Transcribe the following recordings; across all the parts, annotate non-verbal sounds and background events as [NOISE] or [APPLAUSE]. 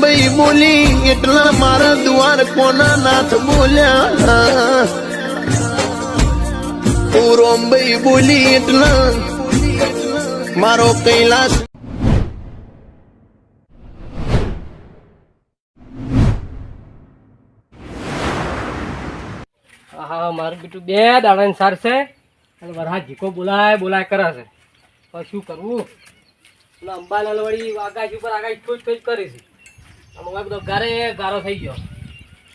રોમબઈ બોલી, એટલા મારા દ્વાર કોના નાથ બોલ્યા? રોમબઈ બોલી, એટલા મારો કૈલાસ હા મારું બીટું બે દાડાની સાર છે અને વરહાદ જીકો બોલાય બોલાય કરે છે. પણ શું કરવું અંબાલાલ વળી આગાશ ઉપર આગાશ ખોજ ખોજ કરે બધો ગારો થઈ ગયો.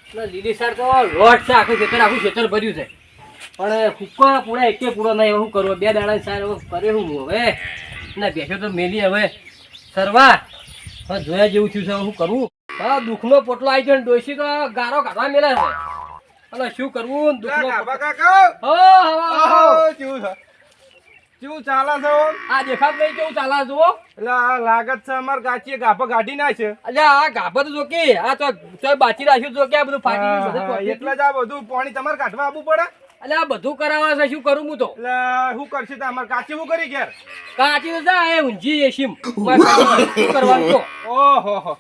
ને લીલી સાર તો લોટ છે આખું ખેતર આખું ખેતર ભર્યું છે. પણ પૂરા એકે પૂરો નહીં શું કરવું બે દાડાની સાર કરે હું હવે? ના બેઠો તો મેલી હવે. સરવા હવે જોયા જેવું થયું છે શું કરવું હા દુઃખનો પોટલો આવી ગયો ને ડોશી તો ગારો કાઢવા મેળા છે. અને શું કરવું? દુઃખનો કાકા. હા કાકા હો, હો, હો. છે? કેવું ચાલે છે આ દેખાત નહીં કેવું ચાલે છે એટલે આ લાગત છે અમાર કાચી ગાભા કાઢી ના છે અલ્યા આ ગાભત જો કે આ તો તો બાચી રાખ્યું જો કે આ બધું ફાટી એટલે જ આ બધું પાણી તમારે કાઢવા આવવું પડે? એટલે આ બધું કરાવવા છે શું કરું હું તો? એટલે શું કરશે તો અમારે કાચી શું કરી ઘેર? કાચી તો જા એ ઊંઝી એશીમ શું કરવાનું તો? ઓહો હો.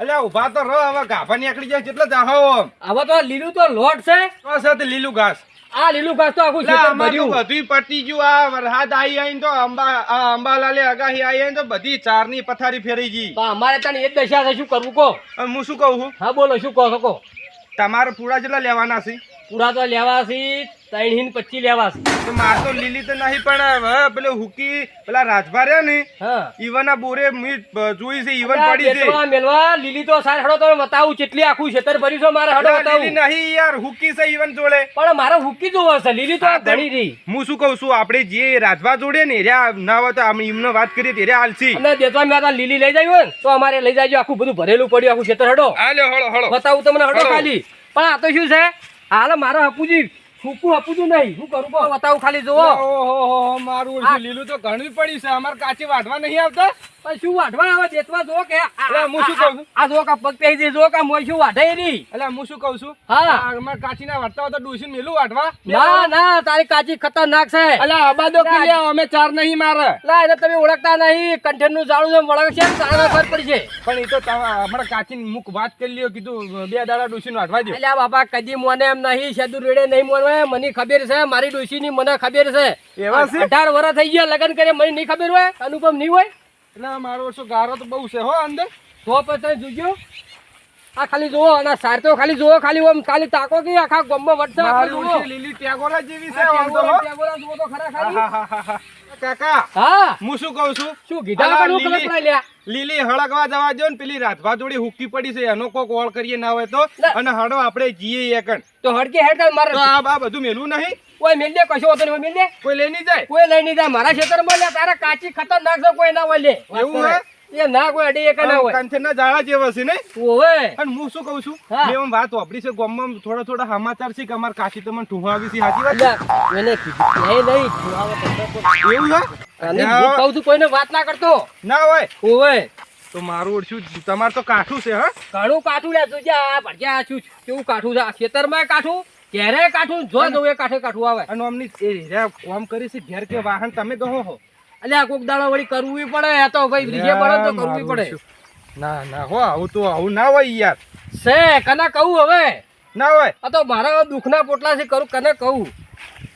અલ્યા ઊભા તો રહો હવે ગાભા નીકળી જાય જેટલા જાહો. હવે તો લીલું તો લોટ છે. તો છે લીલું ઘાસ. આ લીલું ઘાસ તો આખું બધુંય પતી ગયું. આ વરસાદ આવી આવીને તો અંબા અંબાલાલે આગાહી આવી આવીને તો બધી ચારની પથારી ફેરી ગઈ. અમારે ત્યાં એ દશા છે શું કરવું કહો? હું શું કહું છું? હા બોલો શું કહો કહો. તમારે પૂરા જેટલા લેવાના છે? પૂરા તો લેવા છે ત્રણ હિન પચી લેવા છે. માર તો લીલી તો નહીં પણ પેલો હુકી પેલા રાજભા રહ્યા ને ઈવન બોરે જોઈ છે ઈવન પડી છે. મેલવા લીલી તો સાર હડો તો બતાવું કેટલી આખું ખેતર ભર્યું છે મારે હડો બતાવું. નહીં યાર હુકી છે ઈવન જોડે. પણ મારે હુકી જોવો છે લીલી તો ઘણી રહી. હું શું કહું છું આપણે જે રાજભા જોડે ને રે ના હોય તો આપણે એમનો વાત કરીએ એર્યા આલસી અને દેતવા મેં લીલી લઈ જાય હોય તો અમારે લઈ જાય આખું બધું ભરેલું પડ્યું આખું છેતર હડો. હાલો હળો હળો. બતાવું તમને હડો ખાલી. પણ આ તો શું છે? હાલ મારા હપુજી. ફૂકું છું નહીં. શું કરું કહો બતાવું ખાલી જોવો ઓહો મારું લીલું તો ઘણું પડી છે. અમારે કાચી વાઢવા નહીં આવતા? પણ શું વાઢવા આવે? દેતવા જો કે આ- હું શું કહું છું? આ જો કે પગ પહેરી દે જો કે મોય શું વાઢે નહીં એટલે હું શું કહું છું? હા. અમારે કાચી ના વાઢતા તો ડૂસી મેલું વાઢવા? ના ના તારી કાચી ખતરનાક છે. અલા આબાદો કે અમે ચાર નહીં મારે. લા એટલે તમે ઓળખતા નહીં. કંઠેરનું જાળું છે વળગ છે તારા ખબર પડશે. પણ એ તો હમણાં કાચી મુક વાત કરી લ્યો કીધું બે દાડા ડૂસી વાઢવા દે એટલે બાપા કદી મોને એમ નહીં શેદુ રેડે નહીં મોને મને ખબર છે મારી ડોશીની મને ખબર છે. એવા છે? અઢાર વર્ષ થઈ ગયા લગ્ન કરે મને નહીં ખબર હોય અનુપમ નહીં હોય? એટલે મારો શું ગારો તો બહુ છે હો અંદર? તો પછી જોજો. આ ખાલી જોવો અને આ સાર તો ખાલી જોવો ખાલી ઓમ ખાલી તાકો કે આખા ગોમ્બો વટશે મારી લીલી ટેગોરા જેવી છે ઓમ તો ટેગોરા, જોવો તો ખરા ખાલી. કાકા હા. હું શું કહું છું? શું ગીધા વગર હું લીલી- લ્યા. લીલી હળગવા જવા દો ને પેલી રાતભા જોડી હુકી પડી છે એનો કોક ઓળ કરીએ ના હોય તો. અને હડો આપણે જીએ એકણ તો હડકે હેડ મારે. તો આ બા બધું મેલું નહીં? કોઈ મેલ દે કશો હોતો નહીં મેલ દે. કોઈ લઈ નહીં જાય? કોઈ લઈ નહીં જાય. મારા ખેતરમાં લે તારા કાચી ખતરનાક છે કોઈ ના હોય લે એવું હોય? એ ના કોઈ અડી એક ના હોય. કંચનના જાળા જેવા છે ને? ઓવે. અને હું શું કહું છું. મેં આમ વાત વાપરી છે ગામમાં થોડા થોડા સમાચાર છે કે અમાર કાશી તમને ઠુહાવી છે સાચી વાત એને કીધું એ નહીં કરતો એવું છે? અને હું કહું છું કોઈને વાત ના કરતો. ના હોય. ઓવે. તો મારું ઓળશું તમાર તો કાઠું છે હા? ઘણું કાઠું લે તું જા ભડ્યા છું? કેવું કાઠું છે? ખેતરમાં કાઠું? ક્યારે કાઠું? જો જવું એ કાઠે કાઠું આવે. અને અમની એ કામ કરી છે ઘેર કે વાહન તમે કહો હો. અલ્યા કોક દાડો વળી કરવું પડે આ તો ભાઈ રીજે પડે તો કરવું પડે. ના ના હો આવું તો આવું ના હોય યાર. સે કને કહું હવે? ના હોય. આ તો મારા દુખના પોટલા છે કરું કને કહું?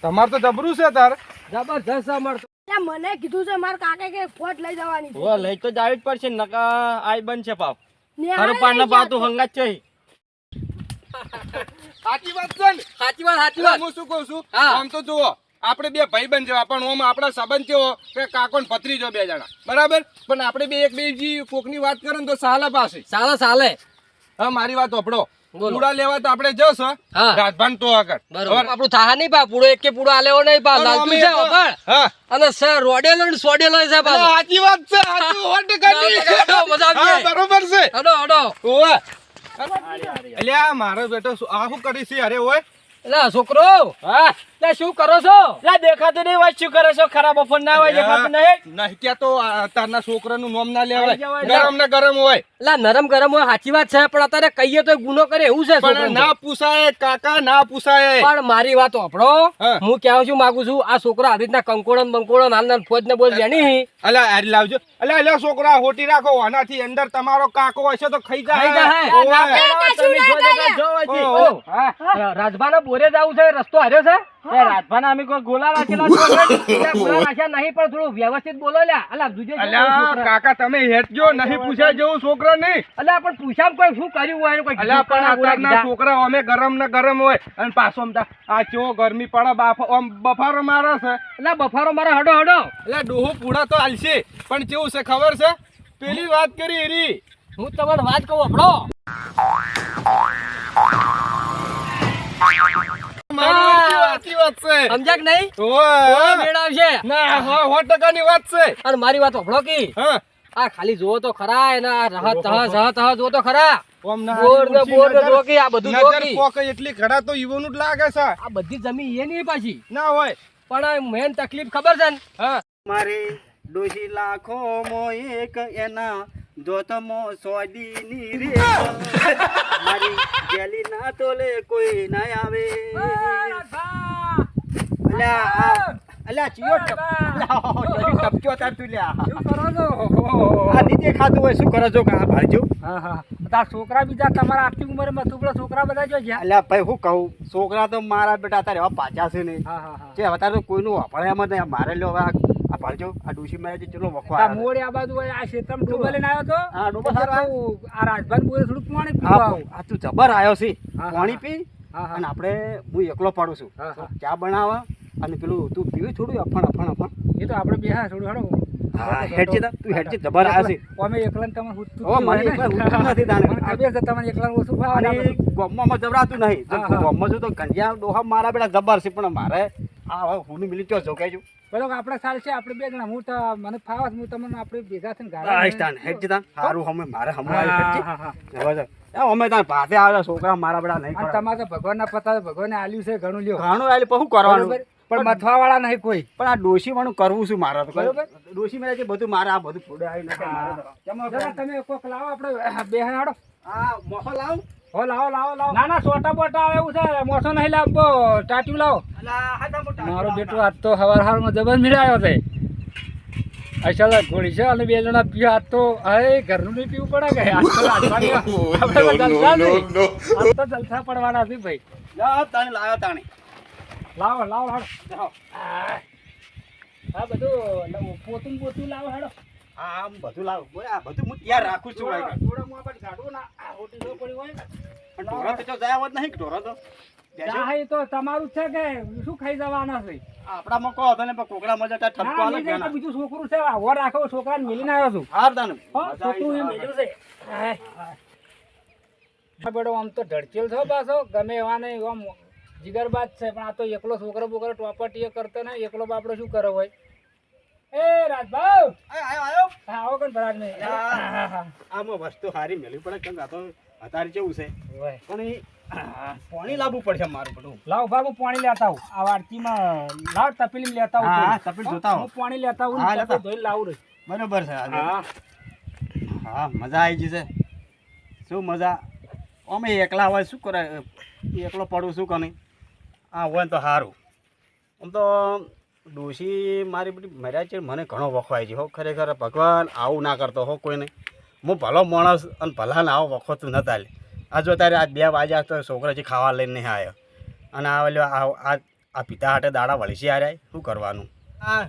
તમાર તો જબરું છે તાર. જબરજસ્ત અમાર મને કીધું છે માર કાકે કે ફોટ લઈ જવાની છે. લઈ તો જાવી જ પડશે નકા આઈ બનશે પાપ. નેહાળે પાન ગયા પાતું હંગાત છે. સાચી વાત છે સાચી વાત સાચી વાત. હું શું કહું છું? હા. આમ તો જુઓ આપણે બે ભાઈબંધ જેવા પણ ઓમ આપણા સંબંધ થયો કે કાકો ને ભત્રીજો બે જણા. બરાબર? પણ આપણે બે એક બીજી કોકની વાત કરો ને તો સાલા પાસે સાલા સાલે. હા મારી વાત ઓપડો પૂડા લેવા તો આપણે જશો રાજભાન તો આગળ. બરોબર. આપણું થાહા નહીં પા પૂરો એક કે પૂરો આલેવો નહીં પા લાલતું છે તો- અને સર રોડેલો ને સોડેલો છે અલા, સાચી વાત છે સાચું સો ટકાની. ના, તો કાઢો, મજા આવી બરોબર છે. અડો અડો ઓવે. અલ્યા મારો બેટો આ શું કરી છે? અરે ઓય. એટલે છોકરો! હા? એટલે શું કરો છો? લા દેખાતું નહીં વાત શું કરે છો? ખરાબ બફોર ના હોય દેખાતું નહીં? નહીં ક્યાં તો તારના છોકરાનું નામ ના લેવાય. ગરમ ને ગરમ હોય. એટલે નરમ ગરમ હોય સાચી વાત છે પણ અત્યારે કહીએ તો ગુનો કરે એવું છે પણ ના પૂછાય કાકા ના પૂછાય. પણ મારી વાત સાંભળો હું. કહેવા છું માંગુ છું આ છોકરો આવી રીતના કંકોડન બંકોડન હાલ ના ફોજ ને બોલ અલા આ લાવજો. અલા અલા છોકરા હોટી રાખો આનાથી અંદર તમારો કાકો હશે તો ખાઈ ખાઈ જાય. રાજભાના બોરે જવું છે રસ્તો હાર્યો છે? રાજભાના અમે કોઈ ગોલા રાખેલા છો [LAUGHS] રાખ્યા નહીં પણ થોડું વ્યવસ્થિત બોલો લ્યા. અલા જોજે જો અલા છોકરા. કાકા તમે હેઠજો નહીં પૂછાય જેવું છોકરા નહીં. અલા પણ પૂછામ કોઈ શું કર્યું હોય કોઈ અલા પણ અત્યારના છોકરા અમે ગરમ ને ગરમ હોય. અને પાછો આમ આ ચો ગરમી પડે બાફ બફારો મારે છે. અલા બફારો મારા હડો હડો. એટલે ડોહો પૂડા તો હાલશે. પણ કેવું છે ખબર છે? પેલી વાત કરી એરી હું તમારે વાત કહું આપણો મારી વાત છે. નહીં? ઓવે. કોઈ મેળ આવશે. ના હો સો ટકાની વાત છે. અને મારી વાત સાંભળો કી. આ ખાલી જોવો તો ખરા એના રહ તહ જહ તહ જોવો તો ખરા. ઓમ ના બોર ને હારી બોર ને નજર- જો કે આ બધું જો નજર કે પોકે એટલી ખરા તો યુવાનું જ લાગે છે. આ બધી જમીન એ નહીં પાછી. ના હોય. પણ મેન તકલીફ ખબર છે ને? હા. મારે ડોશી લાખો મો એક એના જોતમો સોદીની રે મારી ગેલી ના તોલે કોઈ ના આવે. અલ્યા અલ્યા ચિયો ટપક્યો તાર તું લ્યા. આ નહીં ખાતું હોય શું કરો છો? કા હા તાર છોકરા બીજા તમારા આટલી ઉંમરે મથુકડા છોકરા બધા જો ગયા? અલ્યા ભાઈ હું કહું છોકરા તો મારા બેટા તારે હવે પાછા છે નહીં. હા હા હા. જે હવે તારે કોઈનું વાપરે એમ નહીં મારે લ્યો હવે આ આ ભાળજો આ ડોશી મારે જે ચલો વખો આ મોડે આ બાજુ આ ક્ષેત્રમાં ડૂબા લઈને આવ્યો તો? હા, ડૂબા સારો આ રાજભાન બોલે થોડું પાણી પીવા આ તું જબર આવ્યો છે. પાણી પી. અને આપણે હું એકલો પાડું છું. ચા બનાવવા અને પેલું તું પીવી થોડું અફણ અફણ અફણ. એ તો આપણે બે હા થોડું હાડો. હા હેડજે તા, તું હેડજે જબર આવ્યો છે. અમે તમે ઓ, મને જ નથી છે તમને ઓછું અને. ગામમાં જબરાતું નહીં. જો. ગામમાં છું તો ગંજિયા ડોહા મારા બેટા જબર છે પણ મારે આ હવે હું મિલી ચો જોગાઈ કહેજો બરોબર આપણે સાલ છે આપણે બે જણા હું તો મને ફાવત હું તમને આપણે ભેગા થઈને ગાળા આ લઈને- સ્થાન હેડજે સારું હમે મારે હમું હા, હા, હા. એ અમે તાર ભાતે આવ્યા છોકરા મારા બેટા નહીં તમારે તો ભગવાનના પતા ભગવાને આલ્યું છે ઘણું લ્યો. ઘણું આલે પછી શું કરવાનું? પણ મથવા વાળા નહીં કોઈ. પણ આ ડોશી વાળું કરવું શું મારે તો. બરોબર. ડોશી મેળે છે બધું મારે આ બધું ફૂડ આવી? જરા તમે કોક લાવો આપણે બે હાડો આ મોહો લાવ? હો લાવો લાવો લાવો. ના ના સોટા બોટા આવે એવું છે. મોસો નહીં લાવવો. ટાટ્યું લાવો. અલા, હાથા મોટા. મારો બેટો આજ તો હવાર હવારમાં જબર મિલાયો છે. અસલ ગોળી છે અને બે જણા પીવા. આજ તો હવે ઘરનું નહીં પીવું પડે કે? આજ તો જલસા પડવાના છે ભાઈ. તાણે લાવ્યો તાણે. લાવો લાવો હાડો. આ બધું પોતું પોતું લાવો હાડો આમ બધું લાવ. આ બધું હું ત્યાં રાખું છું. જોડામાં આપણે ગાડું ના આ હોટી જો પડી હોય પણ ઢોરો તો જાય હોત નહીં કે તો. ચા તો તમારું જ છે કે શું ખાઈ જવાના છે? આપણામાં કહો તને ને પણ ઠપકો આલે બીજું છોકરું છે આવો રાખો છોકરાને મેલીને આવ્યો છું. હાર તાને. છોકરું એ આવી છે. આ બેડો આમ તો ધડચેલ છો પાછો ગમે એવા નહીં આમ જીગરબાજ છે પણ આ તો એકલો છોકરો બોકરો ટોપટીએ કરતો ને એકલો બાપડો શું કરો હોય? એ રાજભાવ આયો, આયો, આવો કોણ ભરાજ હા. આમાં વસ્તુ હારી મેળવી પડે કેમ તો અત્યારે કેવું છે. પણ પાણી લાવવું પડશે મારું બધું. લાવ બાબુ પાણી લેતા આવું. આ વાડકીમાં લાવ તપેલી લેતા આવું હા. તપેલી જોતા હું પાણી લેતા આવું હા, લેતા. તપેલી લાવું રહી. બરોબર છે હા. હા મજા આવી જશે શું મજા? અમે એકલા હોય શું કરે? એકલો પડું શું કને? હા હોય ને તો સારું આમ તો ડોશી મારી બધી મર્યા છે મને ઘણો વખવાય છે હો ખરેખર ભગવાન આવું ના કરતો હો કોઈને. હું ભલો માણસ અને ભલા ને આવો વખોતું નતા લે. આ જો તારે આજ બે વાગ્યા તો છોકરા જે ખાવા લઈને નહીં આવ્યો અને આ ઓલો આ આ પિતા હાટે દાડા વળસી આવ્યા શું કરવાનું? હા.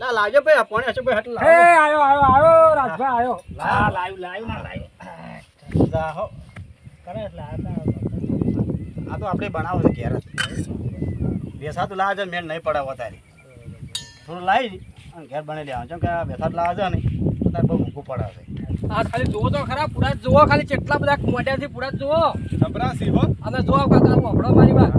લા લાજો ભાઈ આ પાણી હશે ભાઈ હાટે હે આયો આયો આયો રાજભાઈ આયો. લા લાવ્યું લાવ્યું ના લાવ્યું. જા હો. કરે એટલે આ તો- આપણે બનાવો છે ઘેર બેસા તો લાવે છે મેળ નહીં પડાવો તારી. થોડું લાવી અને ઘેર બની લેવાનું જેમ કે આ બેસા લાવે છે ને તો તારે બહુ પડે છે. આ ખાલી જોવો તો ખરા પૂરા જુઓ ખાલી કેટલા બધા મોઢાથી પૂરા જ જોવો જબરા હો. અને જુઓ કાકા વાપરો મારી વાત.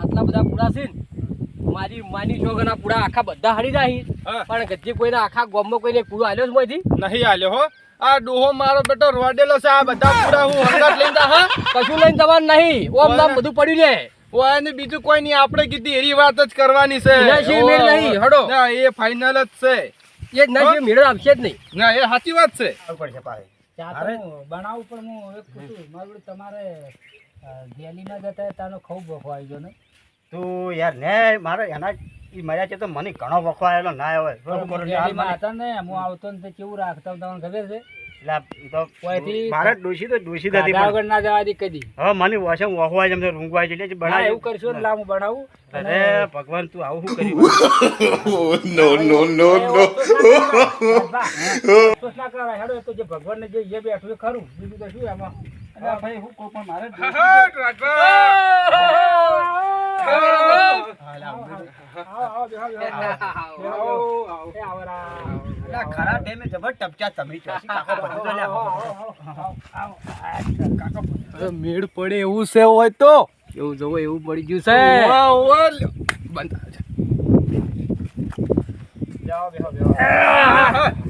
આટલા બધા પૂરા છે ને મારી માની છોકરા પૂરા આખા બધા હારી જાય. હા. પણ ગજ્જી કોઈને આખા ગામમાં કોઈને પૂરો આલ્યો જ મોયથી? નહીં આલ્યો હો. આ ડોહો મારો બેટો રોડેલો છે આ બધા પૂરા હું હંગાત લઈને હા. કશું લઈને જવાનું નહીં. ઓમ નામ બધું પડ્યું છે ઓય ને બીજું કોઈ નહીં આપણે કીધી એવી વાત જ કરવાની છે. નહીં, હડો. ના એ ફાઇનલ જ છે. એ જ ના મેળ આવશે જ નહીં. ના એ સાચી વાત છે. બનાવું પણ હું એક પૂછું મારું તમારે ગેલીમાં જતા તાનો ખઉ બખો આવી ગયો ને. તું યાર ને મારે એના એ મર્યા છે તો મને ઘણો વખો આવેલો ના આવે? હતા ને હું આવતો ને કેવું રાખતા તમને ખબર છે? એટલે આ ઈ તો કોઈથી મારે ડોશી તો ડોશી નથી ગાધા પણ વગર ના જવા દી કદી હવે મને વોશે વખવાય જેમ ઊંઘવાય છે એટલે જ એવું કરશો લાવ હું બનાવું. અરે ભગવાન તું આવું શું કર્યું [LAUGHS] નો નો નો નો. અફસોસ ના કરાય હેડો તો જે ભગવાન ને જે બેઠું એ ખરું. બીજું તો શું એમાં આ ભાઈ હું કોઈ પણ મારે ખરા ટાઈમે જબર તમે મેળ પડે એવું છે હોય તો એવું જવું એવું પડી ગયું છે. બંધ. બેહો, બેહો, બેહો.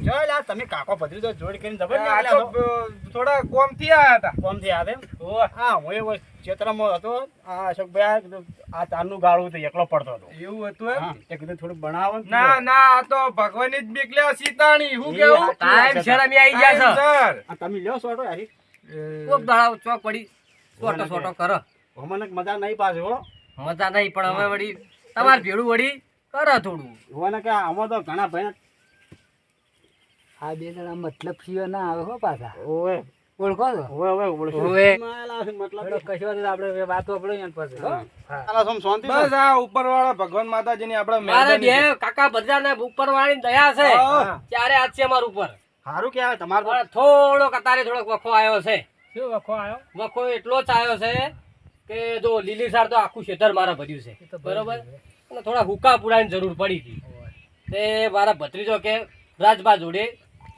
જો લ્યા, તમે કાકો ભત્રીજો તો જોડ કરીને જબર આ લ્યા થોડા કોમથી આયા હતા. કોમથી આવે એમ? હા હું એવો ક્ષેત્રમાં હતો. આ અશોકભાઈ આ તારનું ગાળું તો એકલો પડતો હતો. એવું હતું એમ? તે કીધું થોડું બનાવો ને ના ના આ તો ભગવાનની જ બીકલ્યા સીતાણી હું કેવું? ટાઈમ શરમ આવી ગયા સર આ તમે લ્યો સોટો કોક દાડા ચોક પડી સોટો સોટો કરો. મને મજા નહીં પાછો હો. મજા નહીં પણ હવે વળી તમારે ભેળું વળી કરો થોડું. હોને કે આમાં તો ઘણા ભાઈ આ બે જણા મતલબ સિવાય ના આવે હો પાછા. ઓવે. ઓળખો છો? ઓવે ઓવે ઓળખો. ઓવે. મતલબ કશો વાંધો આપણે વાતો આપણે એમ પાસે હો? સમ શાંતિ બસ આ ઉપરવાળા ભગવાન માતાજીની આપણે મારે બે કાકા બધા ને ઉપર વાળી દયા છે ત્યારે આજ છે અમારા ઉપર. સારું કહેવાય તમારે તો પણ થોડોક અત્યારે વખો આવ્યો છે. શું વખો આવ્યો? વખો એટલો જ આવ્યો છે કે જો લીલી સાર તો આખું ખેતર મારા ભર્યું છે. તો બરોબર. અને થોડા હુકા પુરાની જરૂર પડી હતી. તે મારા ભત્રીજો કે રાજબા જોડે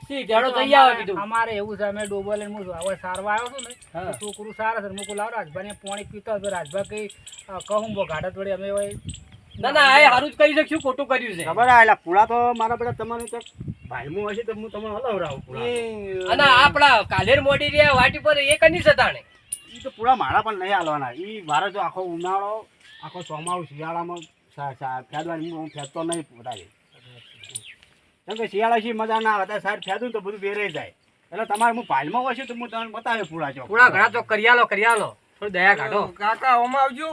સી તેડો જઈ આવે કીધું. અમારે એવું છે અમે ડોબો લઈને હું હવે સારવા આવ્યો છું ને. છોકરું સારા છે મૂકું લાવ. રાજભાને પાણી પીતો હતો. રાજભા કઈ કહું બો ગાડત વડે અમે હોય. ના ના આ સારું જ કરી છે શું ખોટું કર્યું છે. ખબર આ પૂળા તો મારા બધા તમારે તો ભાઈમું હશે તો હું તમને હલાવરાવું પૂળા અને આપડા કાલેર મોડી રહ્યા વાટી પર એ કની સતાણે એ તો પૂળા મારા પણ નહીં હાલવાના. એ મારે તો આખો ઉનાળો આખો ચોમાસું શિયાળામાં ફેદવાની હું ફેદતો નહીં પોતાને કેમ કે શિયાળા શી મજા ના આવે સાહેબ ફેદું તો બધું બેરાઈ જાય. એટલે તમારે હું પાલમાં હશે તો હું તમને બતાવે પૂળા ચોક. થોડા ઘણા તો કરિયાલો કરિયાલો થોડી દયા કાઢો. કાકા ઓમાં આવજો.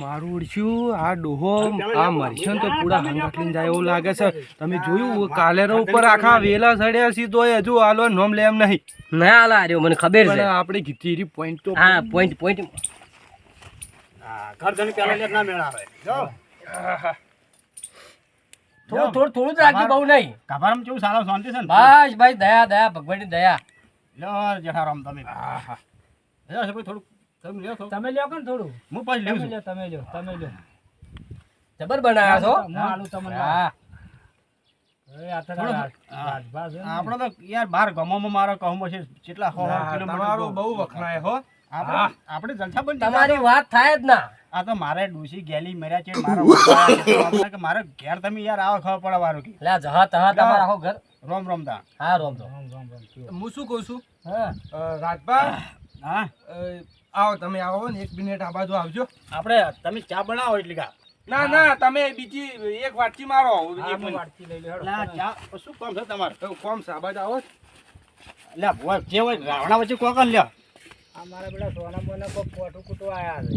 મારું ઉડશું આ ડોહો આ મરશે ને તો પૂરા હંગાટ લઈને જાય એવું લાગે છે. તમે જોયું કાલેરો ઉપર આખા વેલા સડ્યા સી તોય હજુ આલો નોમ લે એમ નહીં. ના આલા આર્યો મને ખબર પણ છે. આપણે કીધી પોઈન્ટ તો હા પોઈન્ટ પોઈન્ટ ઘર જણી પહેલા લેટ ના મેળાવે. જો. થોડું થોડું થોડું જ રાખજો બહુ નહીં. કાભારામ કેવું સારો શાંતિ છે ને? બસ ભાઈ દયા દયા ભગવાનની દયા. લ્યો જેઠારામ તમે. લ્યો છે થોડું તમે લ્યો તમે લ્યો કે ને થોડું? હું પછી લેવું છું. લ્યો તમે લ્યો તમે લ્યો. જબર બનાવ્યા છો? હું આલું તમને હા. આપણો તો યાર બાર ગમોમાં મારો કહું છે કેટલા કિલોમીટર બહુ વખણાય હો. આપણે આપણે જલસા બંધ તમારી વાત થાય જ ના. આ તો મારે ડૂસી ગેલી મર્યા છે મારા. તો કે મારે ઘેર તમે યાર આવો ખબર પડે વારું કે લે જહા તહા તમારા આખો ઘર. રોમ રોમ દા હા રોમ રોમ. રોમ રોમ હું શું કહું છું? હા. રાજભા હા? આવો તમે આવો ને એક મિનિટ આ બાજુ આવજો. આપણે તમે ચા બનાવો એટલે કા. ના ના તમે બીજી એક વાટકી મારો. એક વાટકી લઈ લે. ના ચા શું કામ છે તમારે? તો કોમ સાબાજ આવો. એટલે ભુવા જે હોય રાવણા વચ્ચે કોકન લ્યો આ મારા પેલા સોના મોના કોઈ કોઠું કૂટવા આયા છે.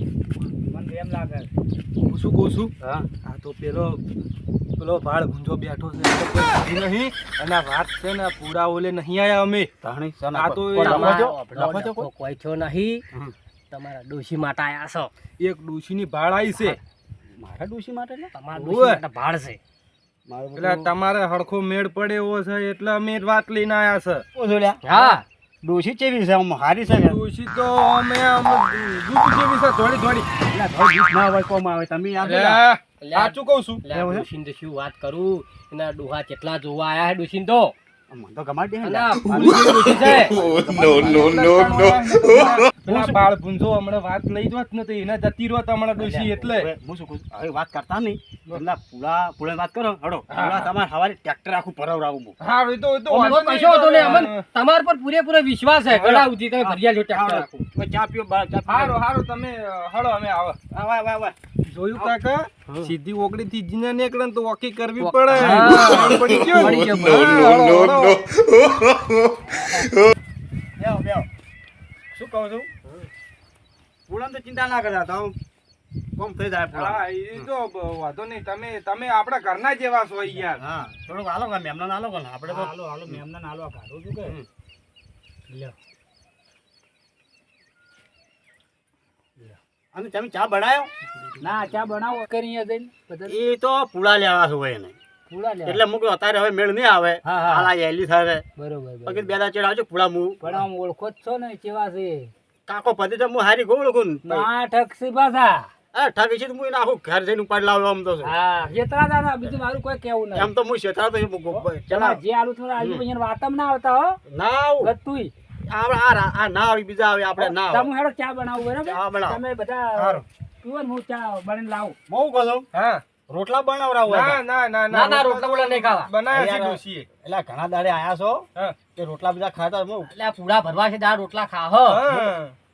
મને એમ લાગે છે. હું શું કહું છું? હા. આ તો પેલો પેલો ભાળ ગુંજો બેઠો છે કોઈ નહીં. અને વાત છે ને પૂરા ઓલે નહીં આયા અમે. તાણી આ તો કોઈ? છો નહીં. તમારા ડોશી માટે આયા છો. એક ડોશીની ભાળ આવી છે. મારા ડોશી માટે ને? તમારા ડોશી માટે ભાળ છે. એટલે તમારે હડખો મેળ પડે એવો છે એટલે અમે વાત લઈને આયા છે. હા. ડોસી ચેવી છે? આમ હારી છે ડોશી તો અમે આમ દૂધ ચેવી છે થોડી થોડી એટલે દૂધ ના હોય કોમ આવે તમે આ સાચું કહું છું. લે આ ડોશીને શું વાત કરું? એના ડોહા કેટલા જોવા આયા હે ડોશીને તો? મને તો ગમાડી દે ને ડોશી નો નો નો નો. પેલા બાળ ભૂંજો હમણાં વાત લઈ જોત ને તો એને જતી રોત હમણાં ડોશી એટલે. હું શું કહું હવે વાત કરતા નહીં. પેલા પુલા પુલા વાત કરો હડો. પુલા તમારે હવારે ટ્રેક્ટર આખું પરવરાવું હું હા એ તો એ તો વાંધો કશો હતો ને અમન તમાર પર પૂરેપૂરો વિશ્વાસ છે. ઘણા સુધી તમે ભરી આલજો ટ્રેક્ટર આખું. ચા પીઓ બા ચા પીઓ. હારું હારું તમે અ, હળો અમે આવો. આવો, આવો, આવો. જોયું કાકા? સીધી ઓગળી થી જીને નીકળે ને તો ઓકી કરવી પડે. પડી ગયો. શું કહું છું? પુલાને તો ચિંતા ના કરતા તો કોમ થઈ જાય હા એ તો વાંધો નહીં. તમે તમે આપણા ઘરના જેવા છો યાર હા થોડુંક હાલો કે મેમના હાલો કે આપણે તો હાલો હાલો મેમના હાલો કાઢું છું કે લ્યો. અને તમે ચા બનાવ્યો ના ચા બનાવો. કરી અહીંયા જઈને એ તો પૂળા લેવા હોય એને. એટલે મૂક્યો અત્યારે હવે મેળ નહીં આવે. હા, હા. હાલા એલી થાય બરોબર બે ચેડ આવજો પુલા હું પણ ઓળખો જ છો ને કેવા છે. કાકો પતિ તો હું હારી ગોળ ગુન ના ઠકસી પાછા. આ ઠાકી છે તો હું આખું ઘર જઈને ઉપાડી લાવ્યો આમ તો. હા જેતરા દાદા બીજું મારું કોઈ કેવું નહીં. એમ તો હું શેતરા તો ચલા ચલા. જે આલુ થોડા આજુ અહીંયા વાતમ ના આવતા હો. ના આવું. ગતુંય આ રા- આ ના આવી બીજા આવે આપણે ના આવે. તમે હેડો ચા બનાવું ચા બરાબર તમે બધા. પીવો હું ચા બનાવીને લાવું. બહુ કહો હા. રોટલા બનાવરાવું ના ના ના ના, ના, રોટલા બોટલા નહીં ખાવા. બનાવ્યા છે યાર. એટલે ઘણા દાડે આયા છો કે રોટલા બધા ખાતા હું એટલે પૂરા ભરવા છે દાળ રોટલા ખા હ.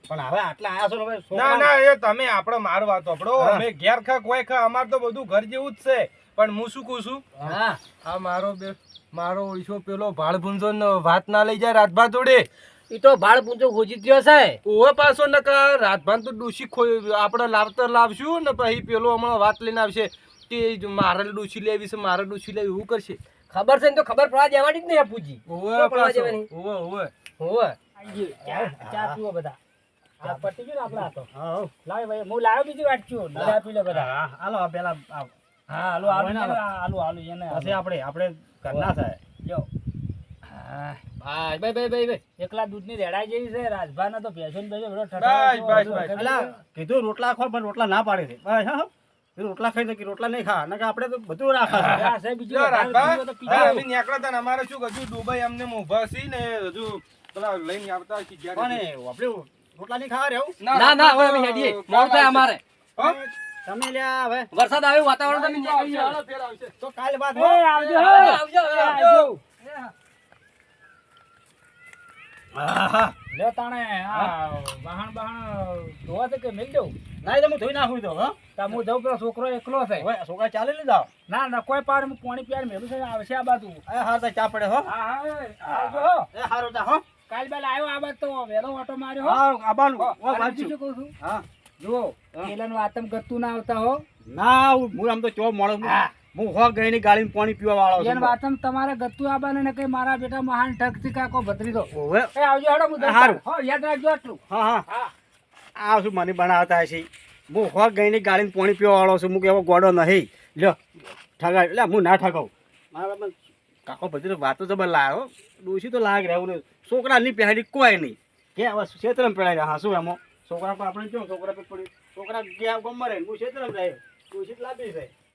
પણ હવે આટલા આયા છો ને હવે ના ના એ તમે આપણે માર વાત સાંભળો. અમે ઘેર ખા કોઈ ખા અમાર તો બધું ઘર જેવું જ છે. પણ હું શું કહું છું? હા. આ મારો બે મારો પેલો ભાળ ભૂંજો ને વાત ના લઈ જાય રાજભા જોડે. ઈ તો ભાળ પૂંજો ખોજી ગયો છે. ઓવે પાછો નકા રાજભાન તો ડૂસી ખોઈ આપણે લાવતર લાવશું ને પછી પેલો હમણાં વાત લઈને આવશે. જ મારે ડૂસી લેવી છે મારે ડૂસી લેવી એવું કરશે. ખબર છે ને તો ખબર પડવા દેવાની જ નહીં આપુજી ઓવે પડવા દેવાની. ઓવે ઓવે હોવે. ચા ચા પીવો બધા. આ પટી ગયું ને આપડે તો હા, હા. લાવ ભાઈ હું લાવ્યો બીજી વાટક્યું બધા પી લે બધા. હાલો પેલા હા હાલો હાલો હોય ને એને, હાલો. હાલો એને પછી આપણે આપણે ઘરના થાય. લ્યો હા. હા ભાઈ ભાઈ ભાઈ ભાઈ. એકલા દૂધની રેડાઈ જેવી છે રાજભાના તો ભેંસો ને ભેંસો બધો. કીધું રોટલા ખો પણ રોટલા ના પાડે છે. બસ, હા, રોટલા ખાઈ તો રોટલા નહીં ખા નકર આપણે તો બધું રાખા છે બીજું તો અમે ને અમારે શું હજુ દુબઈ અમને ઊભા છીએ ને હજુ પેલા લઈને આવતા પણ જ્યારે. આપણે રોટલા નહીં ખાવા રહેવું ના ના હવે અમે હેડીએ. મોડું થાય અમારે. હા? તમે લ્યા હવે. વરસાદ આવ્યો વાતાવરણ તમે નીકળી ફેર આવશે. તો કાલ બાદ એ, આવજો. આવજો, આવજો. લ્યો તાણે આ વાહણ બાહણ ધોવા છે કે મેલ દઉં ના એ તો હું ધોઈ નાખું તો હા? હું જઉં પેલો છોકરો એકલો છે. હવે છોકરા ચાલે લઈ જાઓ ના ના કોઈ પાર હું પાણી પીવા મેલું છે આવશે આ બાજુ. એ હાર ચા પડે હો. હા હા આવજો હો. એ હારો તા હો. કાલ બેલ આવ્યો આ બાજુ તો વેલો ઓટો માર્યો હા. આબાનું. વાંચ્યું કહું છું. હા. જુઓ પેલાનું આતમ ગતું ના આવતા હો. ના હું આમ તો ચો મોડો હા. હું. હો ગઈ ની ગાડીમાં પાણી પીવા વાળો એન છું વાતમ તમારે ગતું આબાને ને કઈ મારા બેટા મહાન ઠગથી કાકો ભત્રી દો એ આવજો હેડો હું. હારું. હો યાદ રાખજો આટલું. હા હા. હા. આ શું મને બનાવતા છે હું હોક ગઈ ગાડીને પાણી પીવા વાળો છું હું કેવો ગોડો નહીં. લ્યો ઠગાવ એટલે હું ના ઠગાવું. મારા કાકો બધી વાતો જબર લાવ્યો ડોસી તો લાગ રહ્યું છોકરાની પહેરી કોઈ નહીં. કે હવે ક્ષેત્રમાં પહેરાય હા શું એમાં. છોકરા પર આપણે જો છોકરા પર પડી? છોકરા ગયા ગમમાં રહે હું ક્ષેત્રમાં રહે ડોસી જ જાય